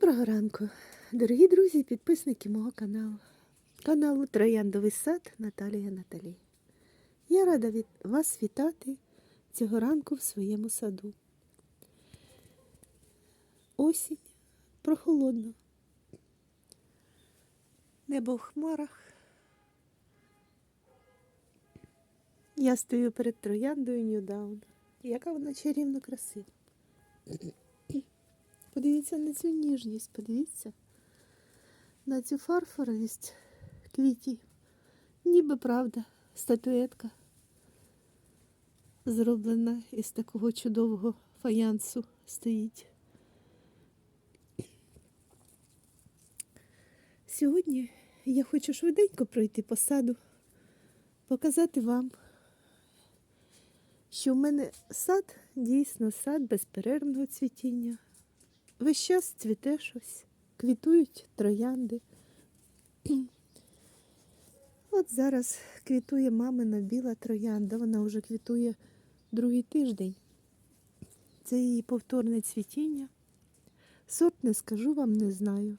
Доброго ранку, дорогі друзі і підписники мого каналу. Каналу Трояндовий сад Наталія Наталі. Я рада від вас вітати цього ранку в своєму саду. Осінь прохолодно. Небо в хмарах. Я стою перед трояндою Ньюдаун. Яка вона чарівно красива. Подивіться на цю ніжність, подивіться на цю фарфоровість квітів. Ніби правда, статуетка зроблена із такого чудового фаянсу стоїть. Сьогодні я хочу швиденько пройти по саду, показати вам, що в мене сад дійсно сад безперервного цвітіння. Весь час цвіте щось, квітують троянди. От зараз квітує мамина біла троянда, вона вже квітує другий тиждень. Це її повторне цвітіння. Сорт не скажу вам, не знаю.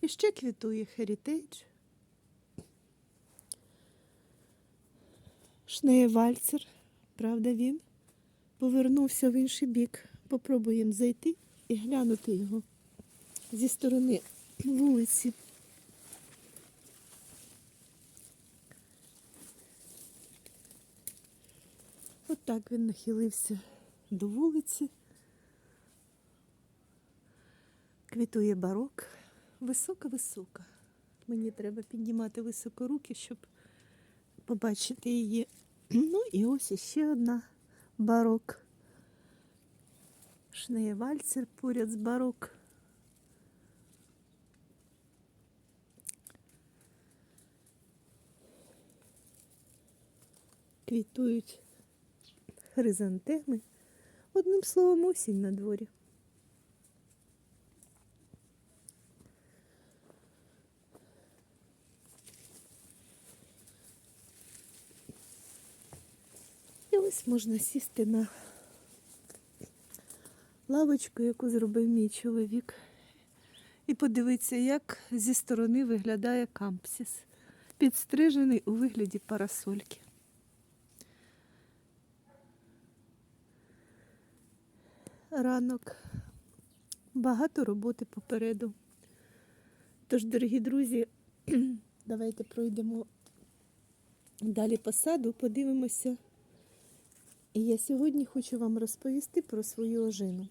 І ще квітує Heritage. Шнеєвальцер, правда, він повернувся в інший бік. Попробуємо зайти і глянути його зі сторони вулиці. От так він нахилився до вулиці. Квітує барок. Висока-висока. Мені треба піднімати високо руки, щоб побачити її. Ну і ось іще одна барок. Шнеєвальцер поряд з барок. Квітують хризантеми. Одним словом, осінь на дворі. І ось можна сісти на лавочку, яку зробив мій чоловік, і подивитися, як зі сторони виглядає кампсіс, підстрижений у вигляді парасольки. Ранок, багато роботи попереду. Тож, дорогі друзі, давайте пройдемо далі по саду, подивимося. І я сьогодні хочу вам розповісти про свою ожину.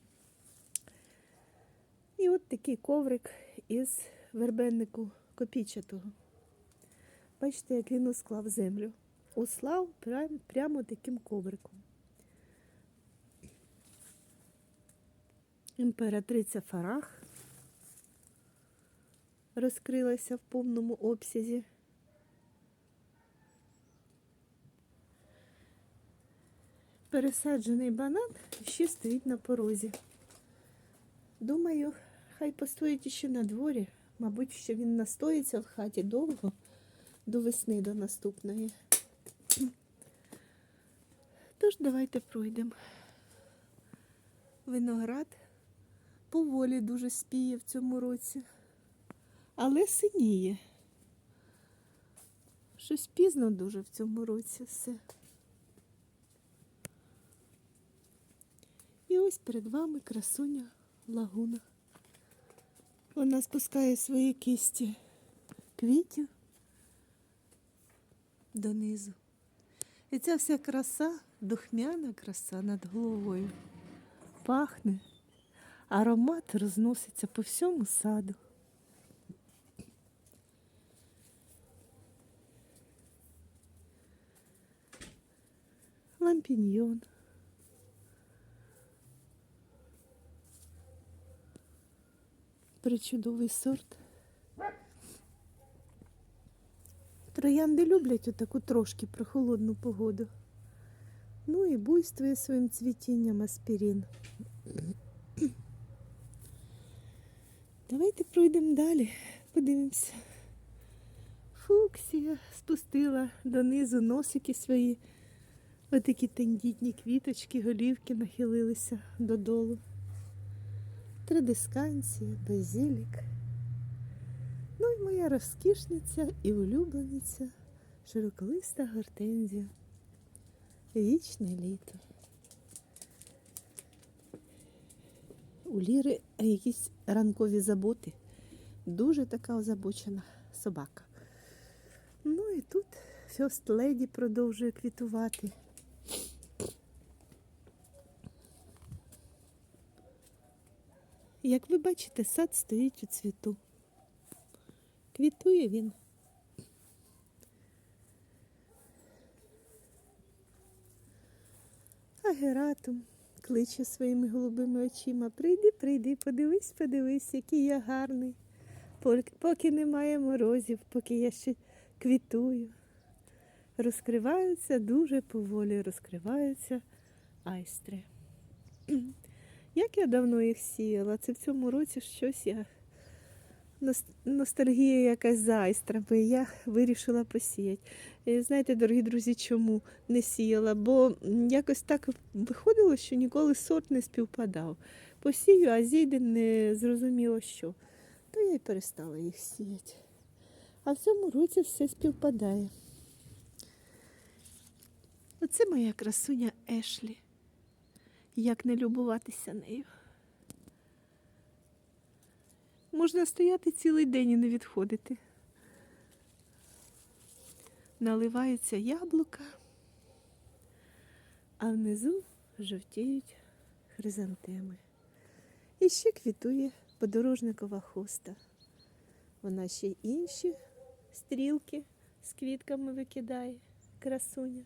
І от такий коврик із вербеннику копійчатого. Бачите, як він усклав землю. Услав прям, прямо таким ковриком. Імператриця Фарах розкрилася в повному обсязі. Пересаджений банан ще стоїть на порозі. Думаю, хай постоїть іще на дворі. Мабуть, що він настоїться в хаті довго, до весни, до наступної. Тож давайте пройдемо. Виноград поволі дуже спіє в цьому році, але синіє. Щось пізно дуже в цьому році все. І ось перед вами красуня лагуна. Вона спускає свої кисті квітів донизу. І ця вся краса, духмяна краса над головою, пахне, аромат розноситься по всьому саду. Лампіньйон. Причудовий сорт. Троянди люблять отаку трошки прохолодну погоду. Ну і буйствує своїм цвітінням аспірин. Давайте пройдемо далі, подивимося. Фуксія спустила донизу носики свої. Отакі тендітні квіточки, голівки нахилилися додолу. Традисканція, базилік. Ну і моя розкішниця і улюблениця, широколиста гортензія. Вічне літо. У Ліри якісь ранкові заботи. Дуже така озабочена собака. Ну і тут Фьост Леді продовжує квітувати. Як ви бачите, сад стоїть у цвіту. Квітує він. А Гератум кличе своїми голубими очима. Прийди, прийди, подивись, подивись, який я гарний. Поки немає морозів, поки я ще квітую. Розкриваються дуже поволі, розкриваються айстри. Як я давно їх сіяла, це в цьому році щось я ностальгія якась за айстрами. Я вирішила посіяти. І знаєте, дорогі друзі, чому не сіяла? Бо якось так виходило, що ніколи сорт не співпадав. Посію, а зійде не зрозуміло що. То я й перестала їх сіяти. А в цьому році все співпадає. Оце моя красуня Ешлі. Як не любуватися нею. Можна стояти цілий день і не відходити. Наливаються яблука, а внизу жовтіють хризантеми. І ще квітує подорожникова хоста. Вона ще й інші стрілки з квітками викидає, красуня.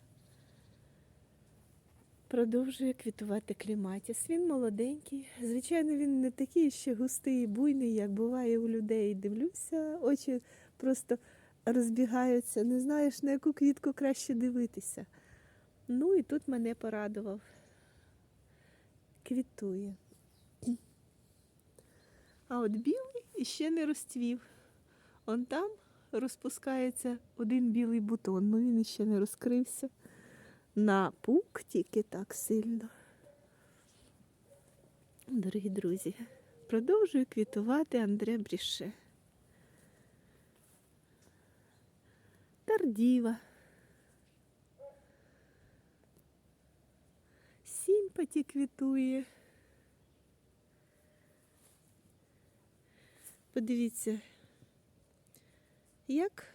Продовжує квітувати кліматіс. Він молоденький. Звичайно, він не такий ще густий і буйний, як буває у людей. Дивлюся, очі просто розбігаються. Не знаєш, на яку квітку краще дивитися. Ну і тут мене порадував. Квітує. А от білий іще не розцвів. Он там розпускається один білий бутон, ну він іще не розкрився. На пук тільки так сильно. Дорогі друзі, продовжую квітувати Андре Бріше. Тардіва. Сімпаті квітує. Подивіться, як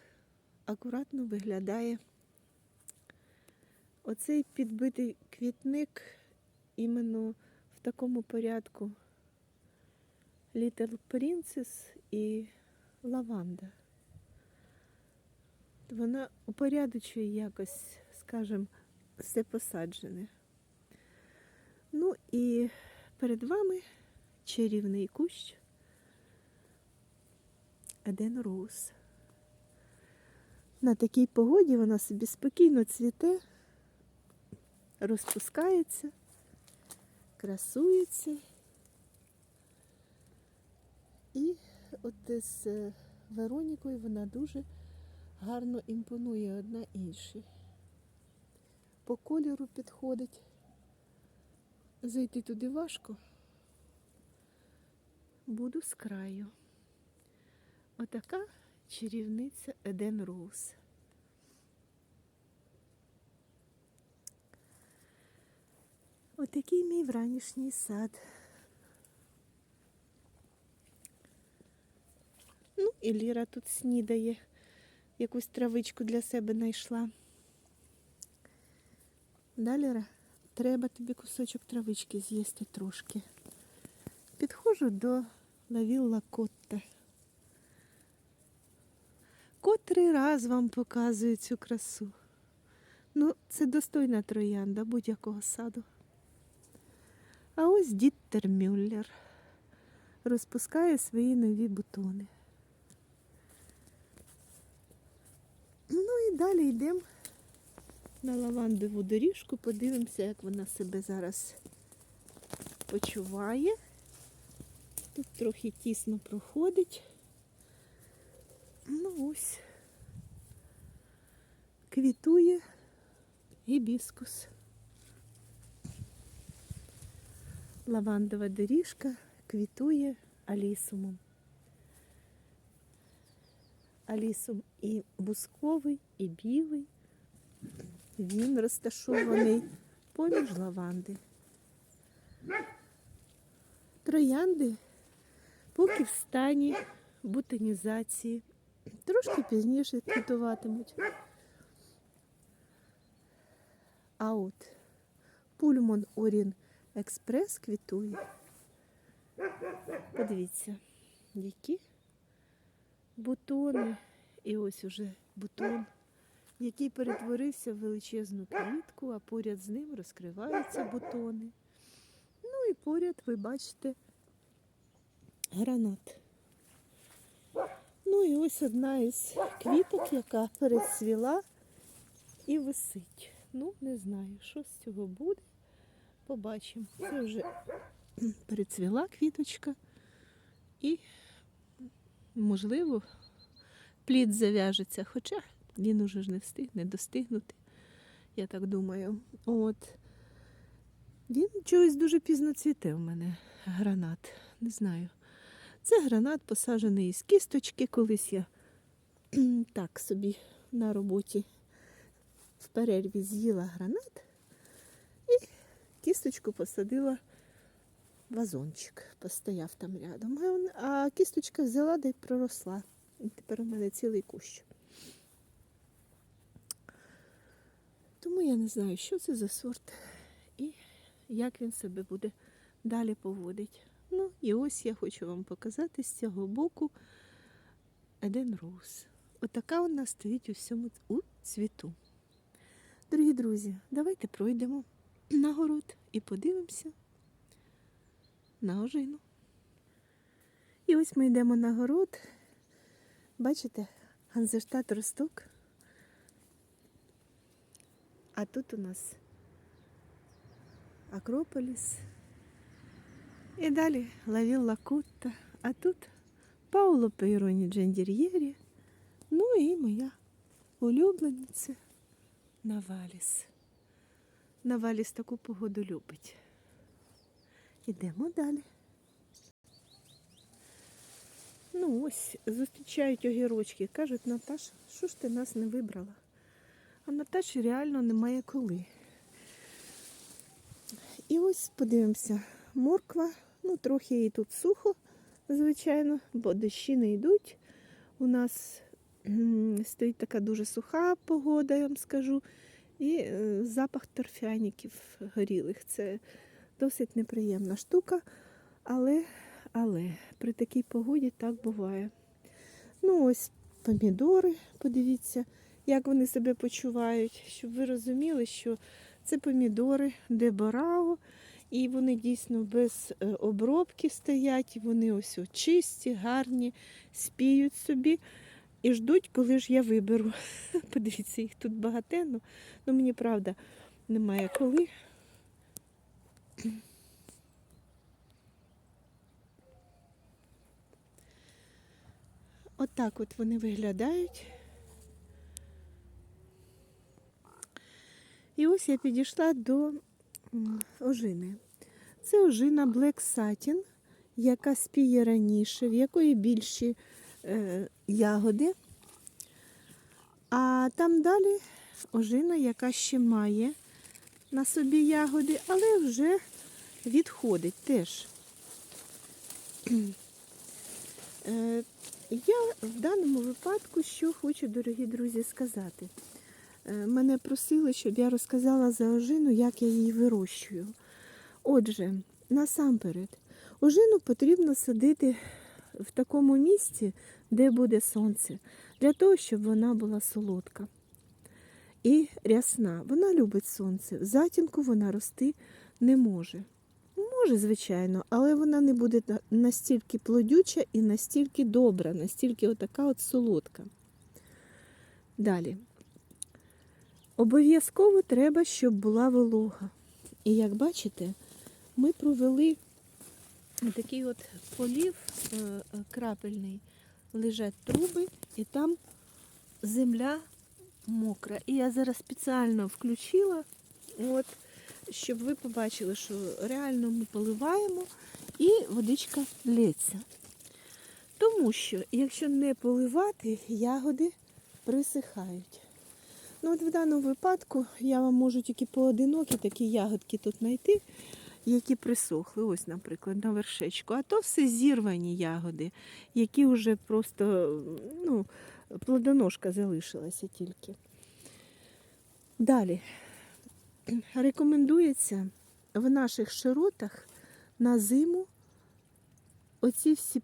акуратно виглядає оцей підбитий квітник іменно в такому порядку. Little Princess і лаванда. Вона упорядочує якось, скажімо, все посаджене. Ну і перед вами чарівний кущ Еден Роуз. На такій погоді вона собі спокійно цвіте, розпускається, красується. І от з е, Веронікою вона дуже гарно імпонує одна іншій. По кольору підходить. Зайти туди важко. Буду з краю. Отака чарівниця Еден Роуз. Отакий мій вранішній сад. Ну, і Ліра тут снідає. Якусь травичку для себе знайшла. Да, Ліра? Треба тобі кусочок травички з'їсти трошки. Підходжу до Лавілла Котта. Котрий раз вам показую цю красу. Ну, це достойна троянда будь-якого саду. А ось Діттер Мюллер розпускає свої нові бутони. Ну і далі йдемо на лавандову доріжку, подивимося, як вона себе зараз почуває. Тут трохи тісно проходить. Ну ось квітує гібіскус. Лавандова доріжка квітує алісумом. Алісум і бусковий, і білий. Він розташований поміж лаванди. Троянди поки в стані бутонізації. Трошки пізніше квітуватимуть. А от Пульмон Орін Експрес квітує. Подивіться, які бутони. І ось уже бутон, який перетворився в величезну квітку, а поряд з ним розкриваються бутони. Ну і поряд ви бачите гранат. Ну і ось одна із квіток, яка перецвіла і висить. Ну, не знаю, що з цього буде. Побачимо. Це вже перецвіла квіточка. І, можливо, плід зав'яжеться, хоча він уже ж не встигне достигнути, я так думаю. От. Він чогось дуже пізно цвіте в мене гранат. Не знаю. Це гранат посаджений із кісточки. Колись я так собі на роботі в перерві з'їла гранат і кісточку посадила в вазончик. Постояв там рядом. А кісточка взяла да й проросла. І тепер у мене цілий кущ. Тому я не знаю, що це за сорт і як він себе буде далі поводить. Ну і ось я хочу вам показати з цього боку Еден Роуз. Отака вона стоїть у всьому у цвіту. Дорогі друзі, давайте пройдемо на город і подивимося на ожину. І ось ми йдемо на город. Бачите, Ганзерштат росток. А тут у нас Акрополіс. І далі Лавіл Лакутта. А тут Пауло Пейроні Джендір'єрі. Ну і моя улюблениця Наваліс. Наваліс таку погоду любить. Ідемо далі. Ну ось, зустрічають огірочки. Кажуть, Наташа, що ж ти нас не вибрала? А Наташі реально немає коли. І ось подивимося, морква, ну трохи їй тут сухо, звичайно, бо дощі не йдуть. У нас стоїть така дуже суха погода, я вам скажу, і е, запах торфяників горілих. Це досить неприємна штука, але, але при такій погоді так буває. Ну, ось помідори, подивіться, як вони себе почувають, щоб ви розуміли, що це помідори деборао, і вони дійсно без е, обробки стоять, вони ось чисті, гарні, спіють собі і ждуть, коли ж я виберу. Подивіться, їх тут багатенно. Ну мені правда немає коли. Отак от вони виглядають. І ось я підійшла до ожини. Це ожина Black Satin, яка спіє раніше, в якої більші ягоди. А там далі ожина, яка ще має на собі ягоди, але вже відходить теж. Е, я в даному випадку що хочу, дорогі друзі, сказати. Е, Мене просили, щоб я розказала за ожину, як я її вирощую. Отже, насамперед, ожину потрібно садити в такому місці, де буде сонце, для того, щоб вона була солодка і рясна. Вона любить сонце. В затінку вона рости не може. Може, звичайно, але вона не буде настільки плодюча і настільки добра, настільки отака от солодка. Далі. Обов'язково треба, щоб була волога. І як бачите, ми провели такий от полів е, е, крапельний, лежать труби, і там земля мокра. І я зараз спеціально включила, от, щоб ви побачили, що реально ми поливаємо і водичка лється. Тому що, якщо не поливати, ягоди присихають. Ну, от в даному випадку я вам можу тільки поодинокі такі ягодки тут знайти, які присохли. Ось, наприклад, на вершечку. А то все зірвані ягоди, які вже просто ну, плодоножка залишилася тільки. Далі. Рекомендується в наших широтах на зиму оці всі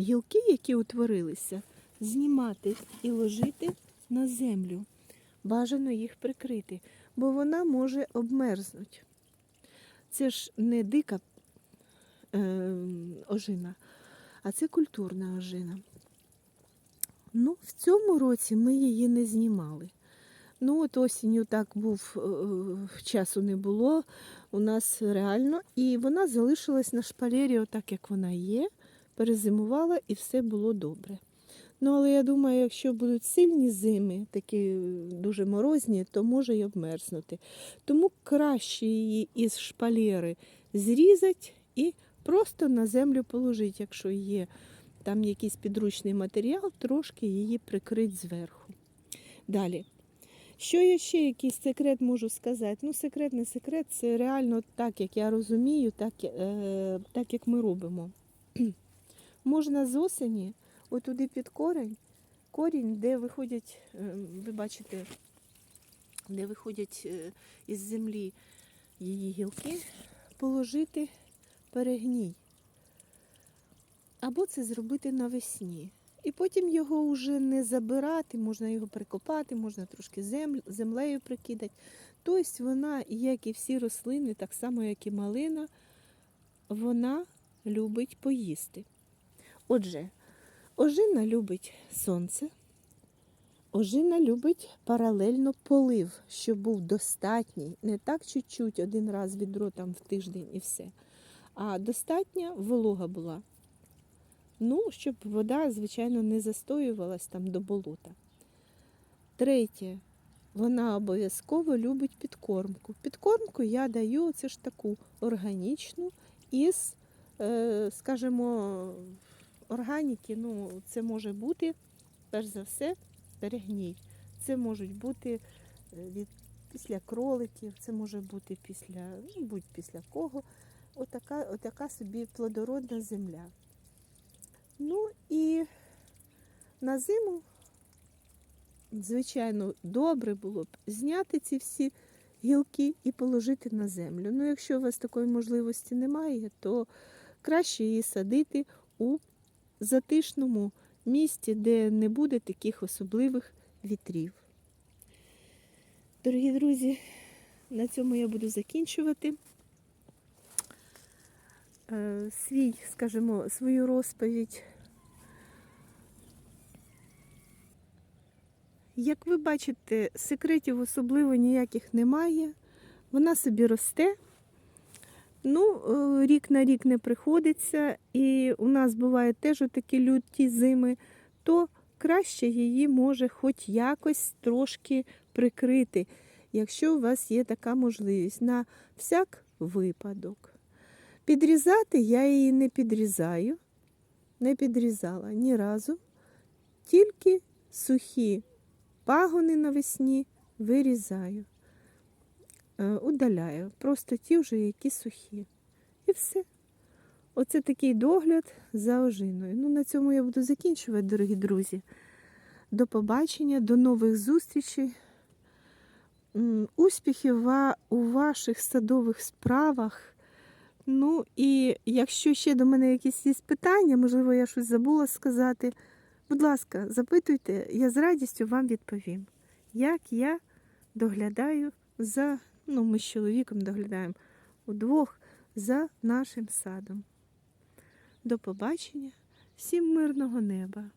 гілки, які утворилися, знімати і ложити на землю. Бажано їх прикрити, бо вона може обмерзнути. Це ж не дика е, ожина, а це культурна ожина. Ну, в цьому році ми її не знімали. Ну, от осінню так був, е, часу не було у нас реально, і вона залишилась на шпалері, отак як вона є, перезимувала і все було добре. Ну, але я думаю, якщо будуть сильні зими, такі е, дуже морозні, то може й обмерзнути. Тому краще її із шпалери зрізати і просто на землю положити, якщо є там якийсь підручний матеріал, трошки її прикрити зверху. Далі. Що я ще якийсь секрет можу сказати? Ну, секрет не секрет, це реально так, як я розумію, так, е, так як ми робимо. Можна з осені, отуди під корень, корінь, де виходять, е, ви бачите, де виходять е, із землі її гілки, положити перегній. Або це зробити навесні. І потім його вже не забирати, можна його прикопати, можна трошки землею прикидати. Тобто вона, як і всі рослини, так само, як і малина, вона любить поїсти. Отже, ожина любить сонце, ожина любить паралельно полив, щоб був достатній, не так чуть-чуть один раз відро там в тиждень і все. А достатня волога була. Ну, щоб вода, звичайно, не застоювалась там до болота. Третє, вона обов'язково любить підкормку. Підкормку я даю це ж таку органічну із, е, скажімо, органіки. Ну, це може бути, перш за все, перегній. Це можуть бути е, від після кроликів, це може бути після, ну, будь після кого. Отака, отака собі плодородна земля. Ну і на зиму, звичайно, добре було б зняти ці всі гілки і положити на землю. Ну, якщо у вас такої можливості немає, то краще її садити у затишному місці, де не буде таких особливих вітрів. Дорогі друзі, на цьому я буду закінчувати. Е, свій, скажімо, свою розповідь. Як ви бачите, секретів особливо ніяких немає. Вона собі росте. Ну, е, рік на рік не приходиться, і у нас бувають теж такі люті зими, то краще її може хоч якось трошки прикрити, якщо у вас є така можливість, на всяк випадок. Підрізати я її не підрізаю, не підрізала ні разу, тільки сухі пагони навесні вирізаю, удаляю. Просто ті вже які сухі. І все. Оце такий догляд за ожиною. Ну, на цьому я буду закінчувати, дорогі друзі. До побачення, до нових зустрічей. Успіхів у ваших садових справах. Ну і якщо ще до мене якісь є питання, можливо, я щось забула сказати, будь ласка, запитуйте, я з радістю вам відповім, як я доглядаю за, ну, ми з чоловіком доглядаємо удвох за нашим садом. До побачення, всім мирного неба.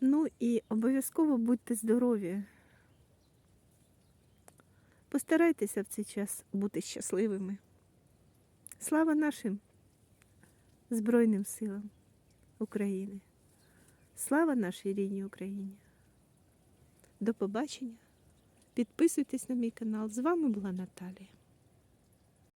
Ну і обов'язково будьте здорові. Постарайтеся в цей час бути щасливими. Слава нашим Збройним силам України. Слава нашій рідній Україні. До побачення. Підписуйтесь на мій канал. З вами була Наталія.